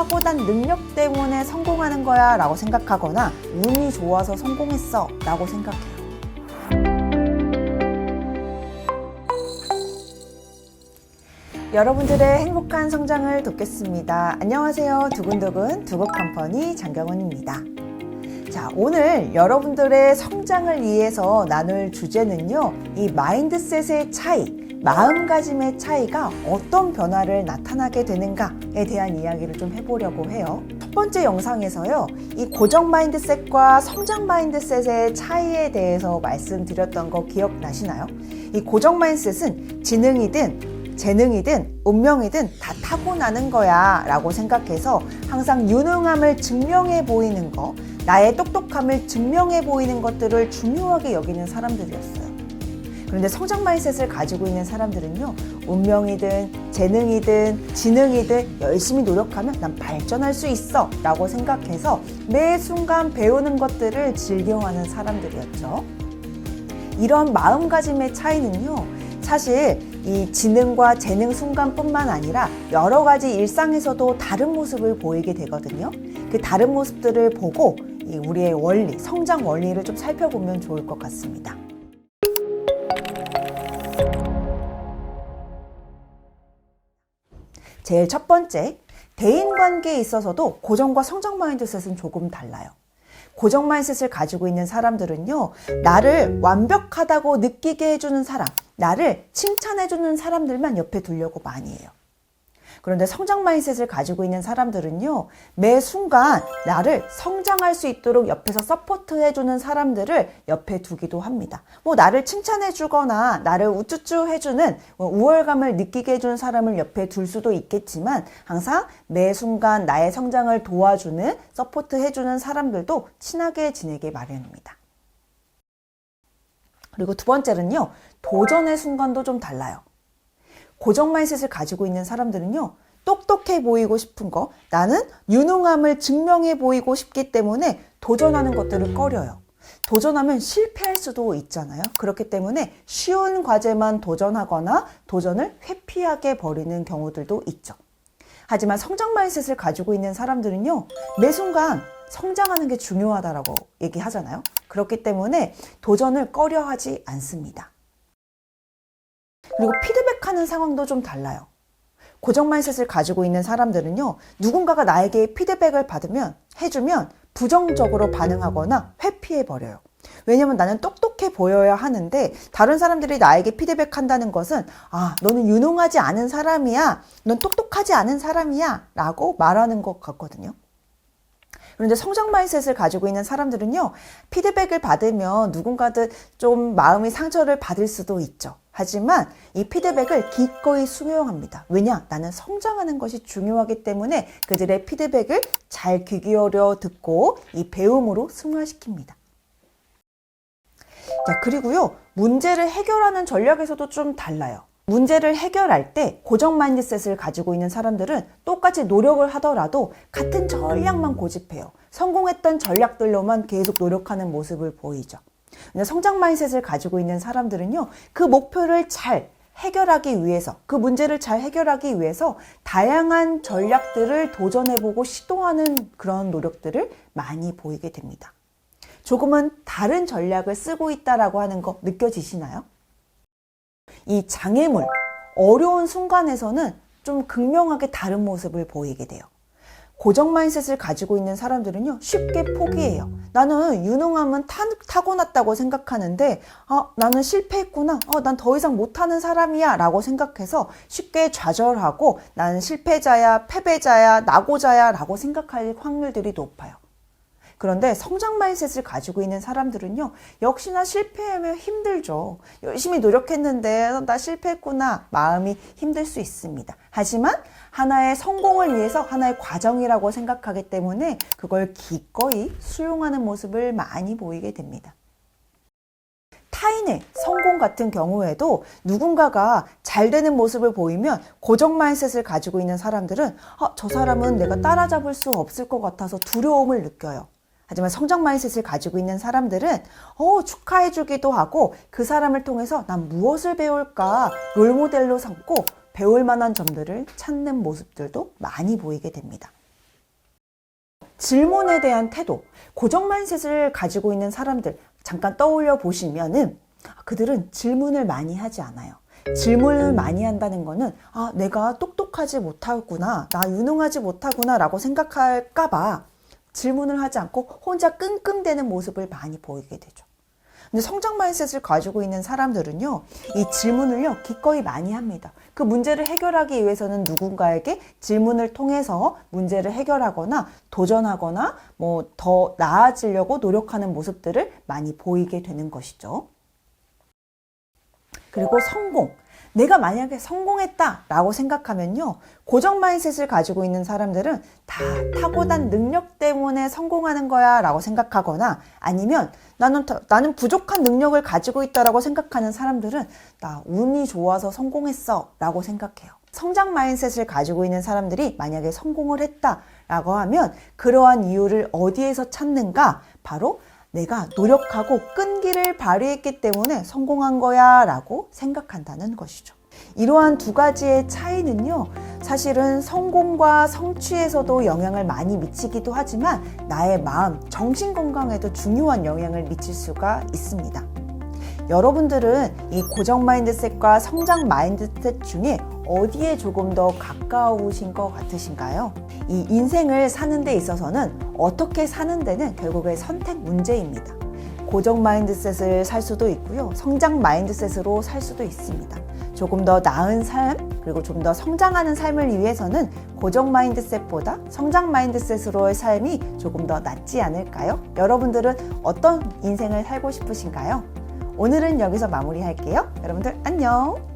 타고난 능력 때문에 성공하는 거야 라고 생각하거나 운이 좋아서 성공했어 라고 생각해요. 여러분들의 행복한 성장을 돕겠습니다. 안녕하세요. 두근두근 두곡컴퍼니 장경원입니다. 자, 오늘 여러분들의 성장을 위해서 나눌 주제는요, 이 마인드셋의 차이, 마음가짐의 차이가 어떤 변화를 나타나게 되는가에 대한 이야기를 좀 해보려고 해요. 첫 번째 영상에서요, 이 고정 마인드셋과 성장 마인드셋의 차이에 대해서 말씀드렸던 거 기억나시나요? 이 고정 마인드셋은 지능이든 재능이든 운명이든 다 타고나는 거야 라고 생각해서 항상 유능함을 증명해 보이는 거, 나의 똑똑함을 증명해 보이는 것들을 중요하게 여기는 사람들이었어요. 그런데 성장 마인셋을 가지고 있는 사람들은요, 운명이든 재능이든 지능이든 열심히 노력하면 난 발전할 수 있어 라고 생각해서 매 순간 배우는 것들을 즐겨하는 사람들이었죠. 이런 마음가짐의 차이는요, 사실 이 지능과 재능 순간뿐만 아니라 여러 가지 일상에서도 다른 모습을 보이게 되거든요. 그 다른 모습들을 보고 이 우리의 원리, 성장 원리를 좀 살펴보면 좋을 것 같습니다. 제일 첫 번째, 대인 관계에 있어서도 고정과 성장 마인드셋은 조금 달라요. 고정 마인셋을 가지고 있는 사람들은요, 나를 완벽하다고 느끼게 해주는 사람, 나를 칭찬해주는 사람들만 옆에 두려고 많이 해요. 그런데 성장 마인셋을 가지고 있는 사람들은요, 매 순간 나를 성장할 수 있도록 옆에서 서포트 해주는 사람들을 옆에 두기도 합니다. 뭐, 나를 칭찬해주거나, 나를 우쭈쭈 해주는 뭐 우월감을 느끼게 해주는 사람을 옆에 둘 수도 있겠지만, 항상 매 순간 나의 성장을 도와주는, 서포트 해주는 사람들도 친하게 지내게 마련입니다. 그리고 두 번째는요, 도전의 순간도 좀 달라요. 고정 마인셋을 가지고 있는 사람들은요, 똑똑해 보이고 싶은 거, 나는 유능함을 증명해 보이고 싶기 때문에 도전하는 것들을 꺼려요. 도전하면 실패할 수도 있잖아요. 그렇기 때문에 쉬운 과제만 도전하거나 도전을 회피하게 버리는 경우들도 있죠. 하지만 성장 마인셋을 가지고 있는 사람들은요, 매 순간 성장하는 게 중요하다라고 얘기하잖아요. 그렇기 때문에 도전을 꺼려 하지 않습니다. 그리고 피드백하는 상황도 좀 달라요. 고정 마인셋을 가지고 있는 사람들은요, 누군가가 나에게 피드백을 받으면, 해주면 부정적으로 반응하거나 회피해버려요. 왜냐면 나는 똑똑해 보여야 하는데, 다른 사람들이 나에게 피드백 한다는 것은, 아, 너는 유능하지 않은 사람이야. 넌 똑똑하지 않은 사람이야. 라고 말하는 것 같거든요. 그런데 성장 마인셋을 가지고 있는 사람들은요, 피드백을 받으면 누군가든 좀 마음의 상처를 받을 수도 있죠. 하지만 이 피드백을 기꺼이 수용합니다. 왜냐? 나는 성장하는 것이 중요하기 때문에 그들의 피드백을 잘 귀 기울여 듣고 이 배움으로 승화시킵니다. 자, 그리고요, 문제를 해결하는 전략에서도 좀 달라요. 문제를 해결할 때 고정 마인드셋을 가지고 있는 사람들은 똑같이 노력을 하더라도 같은 전략만 고집해요. 성공했던 전략들로만 계속 노력하는 모습을 보이죠. 성장 마인드셋을 가지고 있는 사람들은요, 그 목표를 잘 해결하기 위해서, 그 문제를 잘 해결하기 위해서 다양한 전략들을 도전해보고 시도하는 그런 노력들을 많이 보이게 됩니다. 조금은 다른 전략을 쓰고 있다라고 하는 거 느껴지시나요? 이 장애물, 어려운 순간에서는 좀 극명하게 다른 모습을 보이게 돼요. 고정 마인셋을 가지고 있는 사람들은요, 쉽게 포기해요. 나는 유능함은 타, 타고났다고 생각하는데, 아, 나는 실패했구나. 아, 난더 이상 못하는 사람이야. 라고 생각해서 쉽게 좌절하고, 나는 실패자야, 패배자야, 낙오자야. 라고 생각할 확률들이 높아요. 그런데 성장 마인셋을 가지고 있는 사람들은요, 역시나 실패하면 힘들죠. 열심히 노력했는데, 나 실패했구나. 마음이 힘들 수 있습니다. 하지만 하나의 성공을 위해서 하나의 과정이라고 생각하기 때문에 그걸 기꺼이 수용하는 모습을 많이 보이게 됩니다. 타인의 성공 같은 경우에도 누군가가 잘 되는 모습을 보이면 고정 마인셋을 가지고 있는 사람들은 아, 저 사람은 내가 따라잡을 수 없을 것 같아서 두려움을 느껴요. 하지만 성장 마인셋을 가지고 있는 사람들은 어, 축하해주기도 하고 그 사람을 통해서 난 무엇을 배울까 롤모델로 삼고 배울 만한 점들을 찾는 모습들도 많이 보이게 됩니다. 질문에 대한 태도, 고정 마인셋을 가지고 있는 사람들 잠깐 떠올려 보시면은 그들은 질문을 많이 하지 않아요. 질문을 많이 한다는 거는 아, 내가 똑똑하지 못하구나, 나 유능하지 못하구나 라고 생각할까봐 질문을 하지 않고 혼자 끙끙대는 모습을 많이 보이게 되죠. 근데 성장 마인셋을 가지고 있는 사람들은요, 이 질문을요, 기꺼이 많이 합니다. 그 문제를 해결하기 위해서는 누군가에게 질문을 통해서 문제를 해결하거나 도전하거나 뭐 더 나아지려고 노력하는 모습들을 많이 보이게 되는 것이죠. 그리고 성공. 내가 만약에 성공했다라고 생각하면요. 고정 마인셋을 가지고 있는 사람들은 다 타고난 능력 때문에 성공하는 거야 라고 생각하거나 아니면 나는, 더- 나는 부족한 능력을 가지고 있다라고 생각하는 사람들은 나 운이 좋아서 성공했어 라고 생각해요. 성장 마인셋을 가지고 있는 사람들이 만약에 성공을 했다라고 하면 그러한 이유를 어디에서 찾는가? 바로 내가 노력하고 끈기를 발휘했기 때문에 성공한 거야 라고 생각한다는 것이죠. 이러한 두 가지의 차이는요, 사실은 성공과 성취에서도 영향을 많이 미치기도 하지만 나의 마음, 정신 건강에도 중요한 영향을 미칠 수가 있습니다. 여러분들은 이 고정 마인드셋과 성장 마인드셋 중에 어디에 조금 더 가까우신 것 같으신가요? 이 인생을 사는 데 있어서는 어떻게 사는 데는 결국에 선택 문제입니다. 고정 마인드셋을 살 수도 있고요. 성장 마인드셋으로 살 수도 있습니다. 조금 더 나은 삶, 그리고 좀 더 성장하는 삶을 위해서는 고정 마인드셋보다 성장 마인드셋으로의 삶이 조금 더 낫지 않을까요? 여러분들은 어떤 인생을 살고 싶으신가요? 오늘은 여기서 마무리할게요. 여러분들 안녕!